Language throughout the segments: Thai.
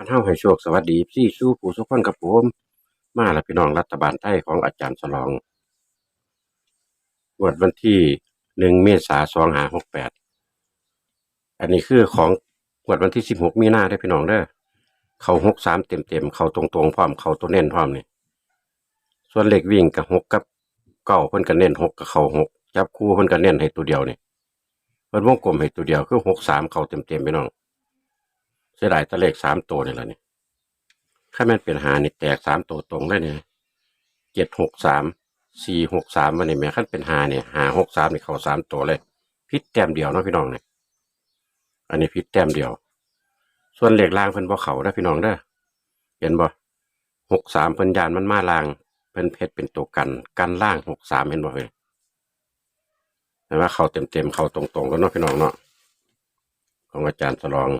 พันเฮาให้โชคสวัสดีพี่สู้ผู้สุขคนกับผมมาแล้วพี่น้องรัฐบาลไทยของอาจารย์สลองวดวันที่หนึ่งเมษาสองหาหกแปดอันนี้คือของวดวันที่สิบหกมีนาได้พี่น้องเด้อเขาหกสามเต็มเต็มเขาตรงตรงพร้อมเขาตัวเน้นพร้อมนี่ส่วนเลขวิ่งกับหกกับเก้าเพิ่นก็เน้นหกกับเขาหกจับคู่เพิ่นก็เน้นให้ตัวเดียวนี่เพิ่นวงกลมให้ตัวเดียวคือหกสามเขาเต็มเต็มพี่น้อง เสียดายแตะเลขสามตัวนี่แหละนี่ถ้าม่นเป็นหานี่แตกสามตัวตรงได้เนี่ยเจ็ดหกสามสี่หกสามมันนี่แม่ขั้นเป็นหาเนี่ยหาหกสามนี่เขาสามตัวเลยพิษแต้มเดียวเนาะพี่น้องเนี่ยอันนี้พิษแต้มเดียว ส่วนเหลขล่างเพิ่นบ่เขาได้พี่น้องเด้อเห็นบ่หกสามเพิ่นยานมันมาล่างเพิ่นเพชรเป็นตัวกันกันล่างหกสามเห็นบ่เฮ้ยแต่ว่าเขาเต็มเต็มเขาตรงๆแล้วเนาะพี่น้องเนาะของอาจารย์สลอง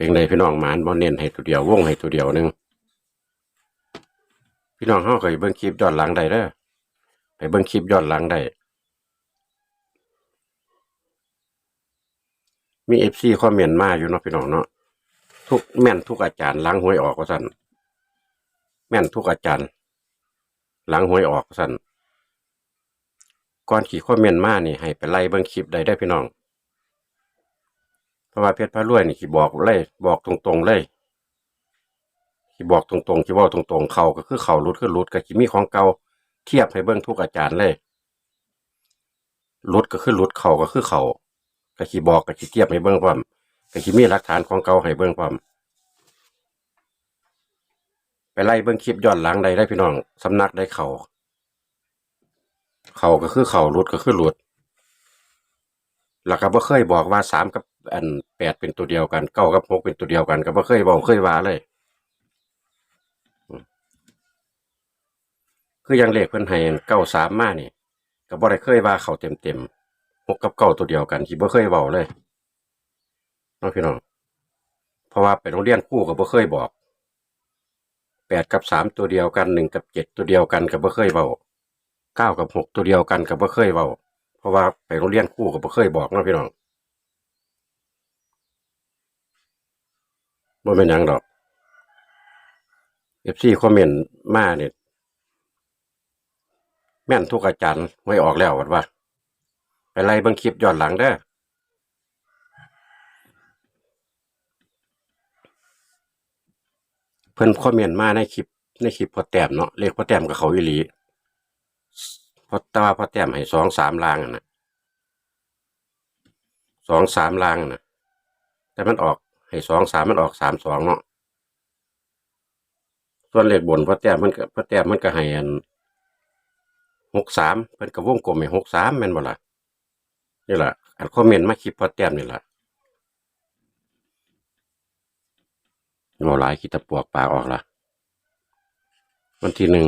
เป็นไงพี่น้องหมานบ่เน้นให้ตัวเดียววงให้ตัวเดียวหนึงพี่น้องเฮาเคยเบิ่งคลิปย้อนหลังได้เด้อไปเบิ่งคลิปย้อนหลังได้มี FC คอมเมนต์มาอยู่เนาะพี่น้องเนาะทุกแม่นทุกอาจารย์หลังหวยออกว่าซั่นแม่นทุกอาจารย์หลังหวยออกว่าซั่นก่อนขี่คอมเมนต์มานี่ให้ไปไล่เบิ่งคลิปได้เด้พี่น้อง เพราะว่าเพชรพระรวยนี่ขีบอกเลย บอกตรงๆเลยขีบอกตรงๆขีบอกตรงๆเขาก็คือเขารุดคือรุดกับขีมีของเก่าเทียบให้เบิ่งทุกอาจารย์เลยรุดก็คือรุดเขาก็คือเขาก็ขีบอกก็ขีเทียบให้เบิ่งพร้อมก็ขีมีหลักฐานของเก่าให้เบิ่งพร้อมไปไล่เบิ่งคลิปย้อนหลังใดได้พี่น้องสำนักได้เขาเขาก็คือเขารุดก็คือรุดแล้วก็บ่เคยบอกว่าสามกับ อันแปดเป็นตัวเดียวกันเก้ากับหกเป็นตัวเดียวกัน ก็บ่เคยบอกเคยว่าเลย คืออยังเลขเพิ่นให้เก้าสามมานี่ก็บ่ได้เคยว่าเขาเต็มเต็มหกกับเก้าตัวเดียวกันที่บ่เคยเว้าเลยน้องพี่น้องเพราะว่าไปโรงเรียนคู่ก็บ่เคยบอกแปดกับสามตัวเดียวกันหนึ่งกับเจ็ดตัวเดียวกันก็บ่เคยเว้าเก้ากับหกตัวเดียวกันก็บ่เคยเว้าเพราะว่าไปโรงเรียนคู่ก็บ่เคยบอกเนาะพี่น้อง บ่เป็นหยังดอก FC คอมเมนต์มาเนี่ยแม่นทุกอาจารย์ไว้ออกแล้ววัดว่าไปไล่เบิ่งคลิปย้อนหลังเด้อเพิ่นคอมเมนต์มาในคลิป ในคลิปพอแต้มเนาะเลขพอแต้มกับเขาอีหลีพราะแต่ว่าพอแต้มให้สองสามลางนะสองสามลางนะแต่มันออก ให้สองสามมันออกสามสองเนาะส่วนเลขบนพอแต้มมันก็พอแต้มมันก็ให้อันหกสามเพิ่นก็วงกลมให้หกสามแม่นบ่ล่ะนี่ล่ะอันคอมเมนต์มาคลิปพอแต้มนี่ล่ะบ่หลายคิดตะปวกปากออกล่ะวันที่หนึ่ง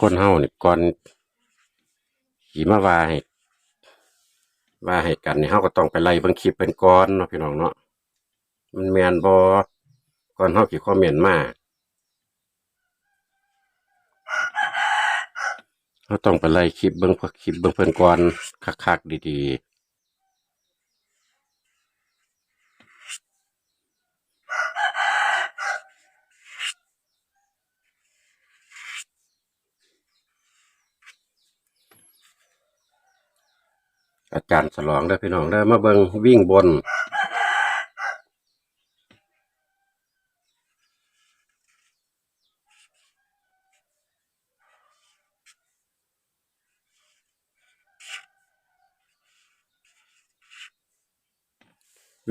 คนเฮานี่ก่อน ขี่มาว่าให้ว่าให้กันเนี่เฮาก็ต้องไปไล่เบิ่งคลิปเป็นก้อนเนาะพี่น้องเนาะมันแมนบอก่อนเขาสิคอเมียนมาเขาต้องไปไล่คลิปเบิ่งคลิปเบิ่งเพิ่นก่อนคักๆดีๆ อาจารย์สลองเด้พี่น้องเด้มาเบิงวิ่งบน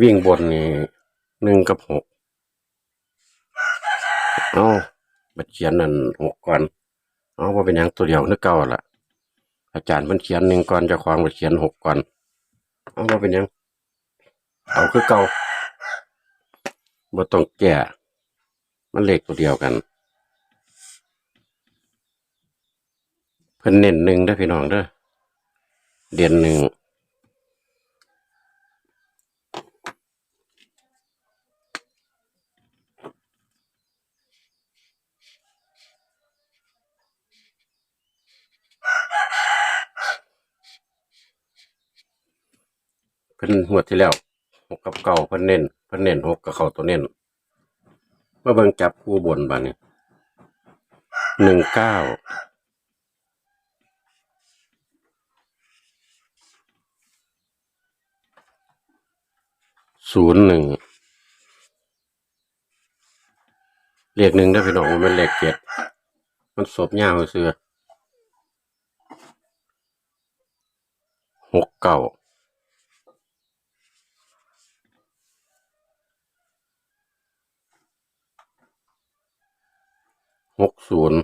วิ่งบนนี่หนึ่งกับหกเอาบัดเขียนนั่นหกก่อนเอาว่าเป็นหยังตัวเดียวนึกเก่าล่ะ อาจารย์มันเขียนหนึ่งก่อนจะควางบัดเขียนหกก่อนเอาว่าเป็นยัง เอาคือเก่าบ่ต้องแก่มันเลขตัวเดียวกัน เพิ่นเน้นหนึ่งได้พี่น้องเด้อเด่นหนึ่ง พิ่นงวดที่แล้วหกกับเก้าเพิ่นเน้นเพิ่นเน้นหกกับเขาตัวเน้นมาเบิ่งจับคู่บนบัดนี้หนึ่งเก้าศูนย์หนึ่งเลขหนึ่งได้พี่น้องมันเป็นเลขเจ็ดมันศพยาวเสือหกเก้า หกศูนย์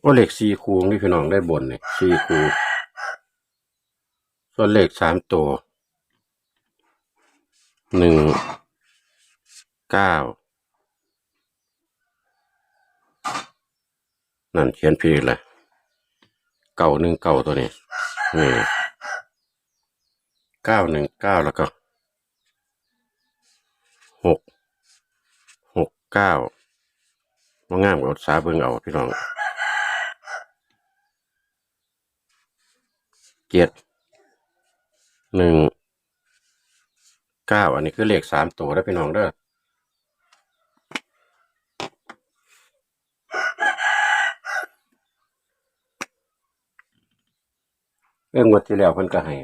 โอ้เลขสี่คูนี่พี่น้องได้บนเนี่ยสี่คูส่วนเลขสามตัวหนึ่งเก้านั่นเขียนผิดเลยเก้าหนึ่งเก้าตัวนี้นี่เก้าหนึ่งเก้าแล้วก็หก เก้าว่างามกับสาเบิ่งเอาพี่น้องเจ็ดหนึ่งเก้าอันนี้คือเลขสามตัวแล้วพี่น้องเด้อเรื่องงวดที่แล้วเพิ่นก็ให้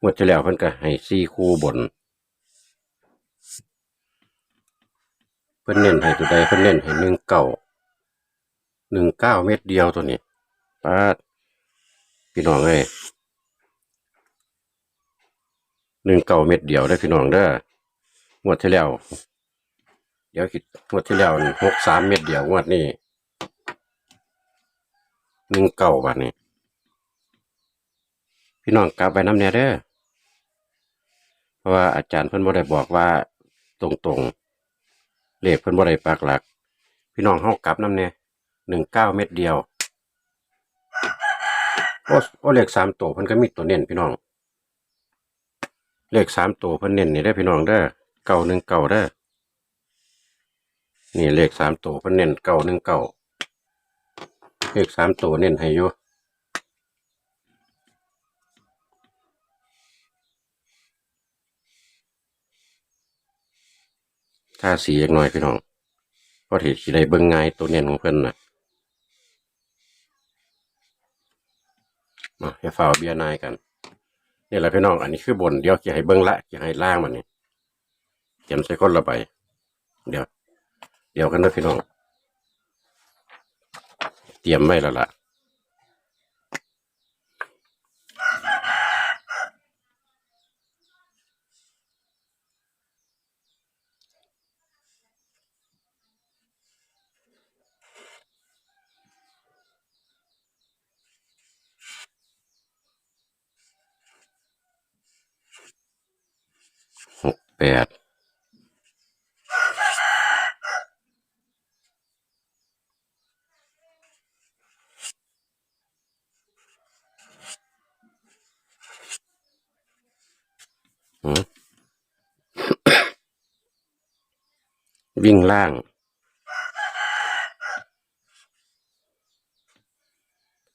งวดที่แล้วเพิ่นก็ให้สี่คู่บน พิ่นเน้นให้ตัวใดเพิ่นเน้นให้หนึ่งเก้าหนึ่งเก้าเม็ดเดียวตัวนี้ป้าดพี่น้องเอ้ยหนึ่งเก้าเม็ดเดียวได้อพี่น้องเด้องวดที่แล้วเดี๋ยวคิดงวดที่แล้วหกสามเม็ดเดียวงวดนี้หนึ่งเก้าบาทนี้พี่น้องกลับไปน้ำแน่เด้อเพราะว่าอาจารย์เพิ่นบ่ได้บอกว่าตรงๆ เลขเพิ่นบ่ได้ปักหลัก พี่น้องเฮากลับนำแน่หนึ่งเก้าเม็ดเดียว โอ้โอ้เลขสามตัวเพิ่นก็มีตัวเน้นพี่น้อง เลขสามตัวเพิ่นเน้นนี่ได้พี่น้องเด้อเก้าหนึ่งเก้าเด้อนี่เลขสามตัวเพิ่นเน้นเก้าหนึ่งเก้าเลขสามตัวเน้นให้อยู่ ถ้าสีเล็กน้อยพี่น้องเพราะที่สิได้เบิ่งง่ายตัวเน้นของเพิ่นน่ะมาให้ฝ่าวเบียร์นายกันนี่แหละพี่น้อง อันนี้คือบนเดี๋ยวจะให้เบิ้งละจะให้ล่างมันนี่เขียนใส่คนละใบเดี๋ยว เดี๋ยวกันนะพี่น้อง เตรียมไว้แล้วล่ะหก แปดวิ่งล่าง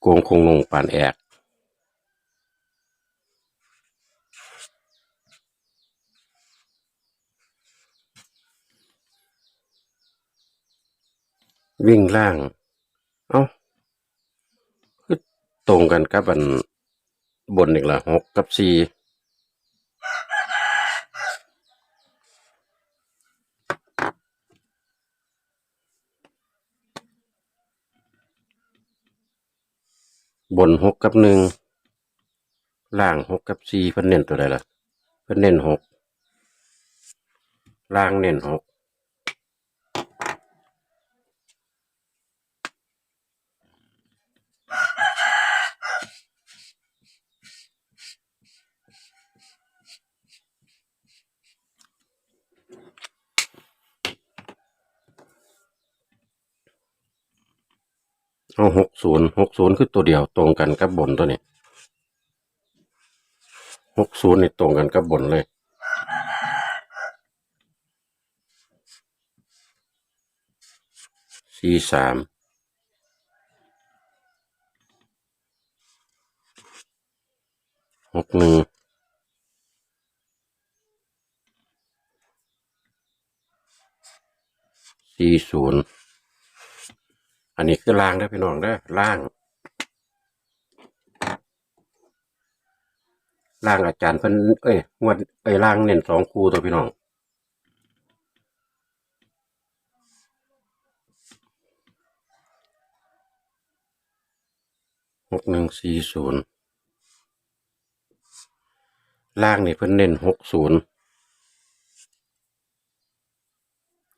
โกงคงลงปานแอก วิ่งล่าง เอ้าคือตรงกันกับอันบนอีกละหกกับสี่บนหกกับหนึ่งล่างหกกับสี่เพิ่นเน้นตัวใดล่ะ เพิ่นเน้นหกล่างเน้นหก เอาหกศูนย์หกศูนย์คือตัวเดียวตรงกันกับบนตัวนี้หกศูนย์นี่ตรงกันกับบนเลยสี่สามหกหนึ่งสี่ศูนย์ อันนี้คือล่างได้พี่น้องได้ล่างล่างอาจารย์เพิ่นเอ้ยงวดเอ้ยล่างเน้นสองคู่ตัวพี่น้องหกหนึ่งสี่ศูนย์ล่างนี่เพิ่นเน้นหกศูนย์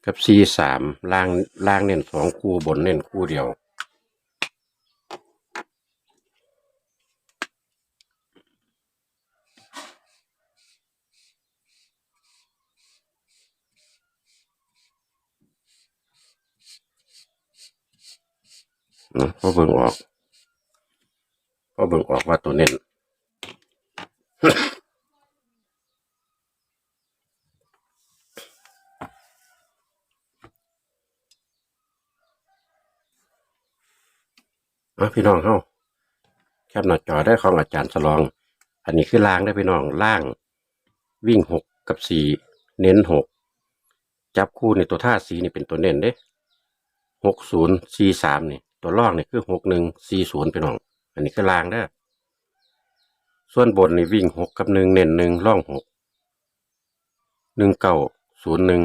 กับสี่สามล่างล่างเน้นสองคู่บนเน้นคู่เดียวนะพอเบิ่งออก พอเบิ่งออกว่าตัวเน้น อะพี่น้องเฮาแคปหน้าจอได้ของอาจารย์สลอง อันนี้คือล่างได้พี่น้องล่าง วิ่งหกกับสี่เน้นหกจับคู่ในตัวท่าสีนี่เป็นตัวเน้นเด้หกศูนย์สี่สามนี่ ตัวล่องนี่คือหกหนึ่งสี่ศูนย์พี่น้อง อันนี้คือล่างได้ส่วนบนนี่วิ่งหกกับหนึ่งเน้นหนึ่งล่องหกหนึ่งเก้าศูนย์หนึ่ง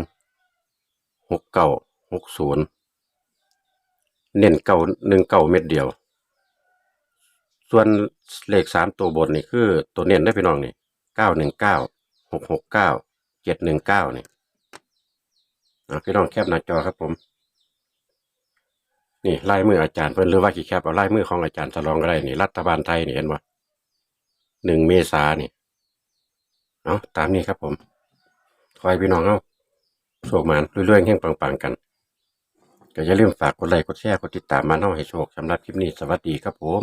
หกเก้าหกศูนย์ เน้นเก้าหนึ่งเก้าเม็ดเดียว ส่วนเลขสามตัวบนนี่คือตัวเน้นได้พี่น้องนี่เก้าหนึ่งเก้าหกหกเก้าเจ็ดหนึ่งเก้านี่อะพี่น้องแคปหน้าจอครับผม นี่ลายมืออาจารย์เพิ่นหรือว่าขี่แคปเอาลายมือของอาจารย์สลองก็ได้นี่ รัฐบาลไทยนี่เห็นว่าหนึ่งเมษานี่เอาตามนี้ครับผม คอยพี่น้องเอาโชคมานเรื่อยๆแห่งปังๆกัน ก็อย่าลืมฝากกดไลค์กดแชร์กดติดตามมาเนาให้โชคสำหรับคลิปนี้สวัสดีครับผม